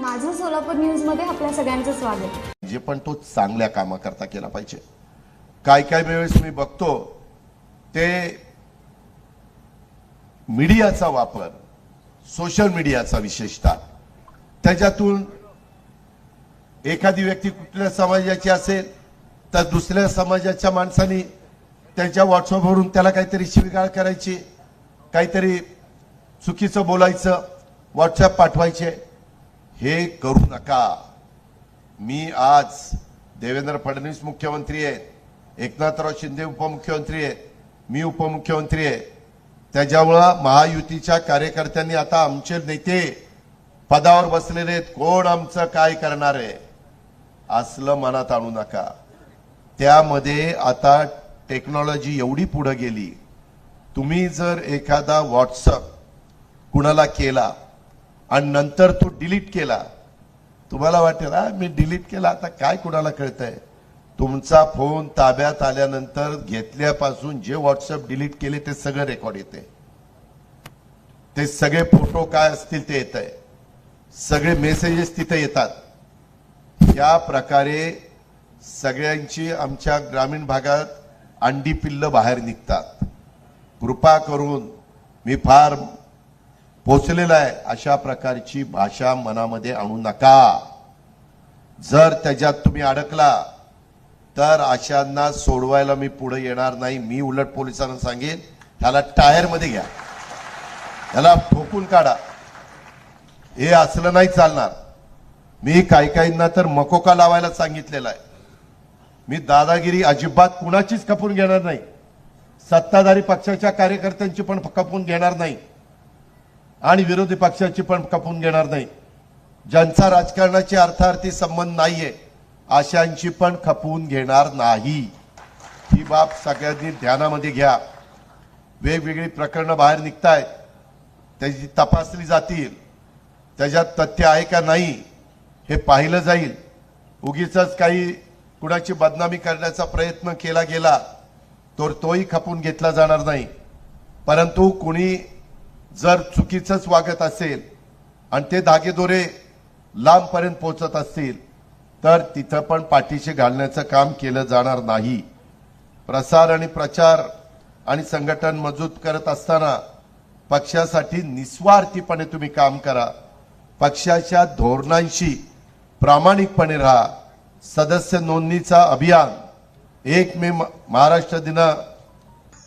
माझं सोलापूर न्यूजमध्ये आपल्या सगळ्यांचं स्वागत. जे पण तो चांगल्या कामाकरता केला पाहिजे. काय काय वेळेस मी बघतो ते मीडियाचा वापर सोशल मीडियाचा विशेषतः. त्याच्यातून एखादी व्यक्ती कुठल्या समाजाची असेल तर दुसऱ्या समाजाच्या माणसांनी त्यांच्या व्हॉट्सअपवरून त्याला काहीतरी शिविगाळ करायची काहीतरी चुकीचं बोलायचं व्हॉट्सअप पाठवायचे. हे करू नका. मी आज देवेंद्र फडणवीस मुख्यमंत्री आहेत एकनाथराव शिंदे उपमुख्यमंत्री आहेत मी उपमुख्यमंत्री आहे. त्याच्यामुळं महायुतीच्या कार्यकर्त्यांनी आता आमचे नेते पदावर बसलेले आहेत. कोण आमचं काय करणार आहे? असलं मनात आणू नका. त्यामध्ये आता टेक्नॉलॉजी एवढी पुढे गेली. तुम्ही जर एखादा व्हॉट्सअप कुणाला केला आणि नंतर तो डिलीट केला. तुम्हाला वाटेल मी डिलीट केला आता काय कुणाला कळतंय? तुमचा फोन ताब्यात आल्यानंतर घेतल्यापासून जे व्हॉट्सअप डिलीट केले ते सगळं रेकॉर्ड येते ते सगळे फोटो काय असतील ते येत आहे सगळे मेसेजेस तिथे येतात. या प्रकारे सगळ्यांची आमच्या ग्रामीण भागात अंडी पिल्ल बाहेर निघतात. कृपा करून मी फार पोचलेला आहे अशा प्रकारची भाषा मनामध्ये आणू नका. जर त्याच्यात तुम्ही अडकला तर अशांना सोडवायला मी पुढे येणार नाही. मी उलट पोलिसांना सांगेन ह्याला टायरमध्ये घ्या. ह्याला ठोकून काढा. हे असलं नाही चालणार. मी काही काहींना तर मकोका लावायला सांगितलेला आहे. मी दादागिरी अजिबात कुणाचीच खपून घेणार नाही. सत्ताधारी पक्षाच्या कार्यकर्त्यांची पण खपून घेणार नाही. आणि विरोधी पक्षाची पण खपून घेणार नाही. ज्यांचा राजकारणाची अर्थार्थी संबंध नाहीये अशांची पण खपवून घेणार नाही. ही बाब सगळ्यांनी ध्यानामध्ये घ्या. वेगवेगळी प्रकरणं बाहेर निघतायत. त्याची तपासली जातील. त्याच्यात तथ्य आहे का नाही हे पाहिलं जाईल. उगीच काही कुणाची बदनामी करण्याचा प्रयत्न केला गेला तर तोही खपून घेतला जाणार नाही. परंतु कुणी जर चुकीचंच वागत असेल आणि ते धागेदोरे लांबपर्यंत पोहोचत असतील तर तिथं पण पाठीशी घालण्याचं काम केलं जाणार नाही. प्रसार आणि प्रचार आणि संघटन मजबूत करत असताना पक्षासाठी निस्वार्थीपणे तुम्ही काम करा. पक्षाच्या धोरणांशी प्रामाणिकपणे राहा. सदस्य नोंदणीचा अभियान एक मे म- महाराष्ट्र दिना